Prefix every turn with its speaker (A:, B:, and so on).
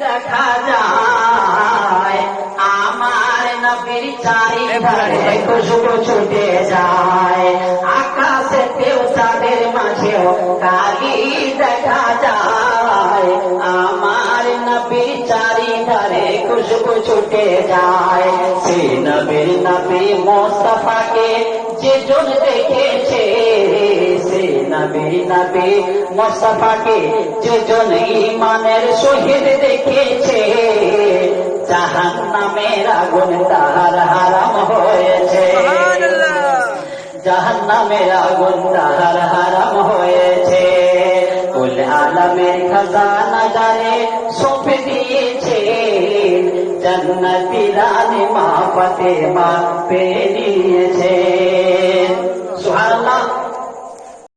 A: দেখা যায়। আমার নবীর চারি ধারে খুশবু ছুটে যায়। আকাশে পেও চাঁদের মাঝেও দেখা নবীর নবী মোস্তফাকে যে জন দেখেছে সে নবী নবী মোস্তফাকে যে জন ইমানের শহীদ দেখেছে। জাহান নামের আগুন তাহার হারাম হয়েছে। জাহান নামের আগুন তাহার হারাম হয়েছে। কুল আলমের খাজানা জানে সঁপে দিয়েছে। জন্নতি রানী মা সুবহানাল্লাহ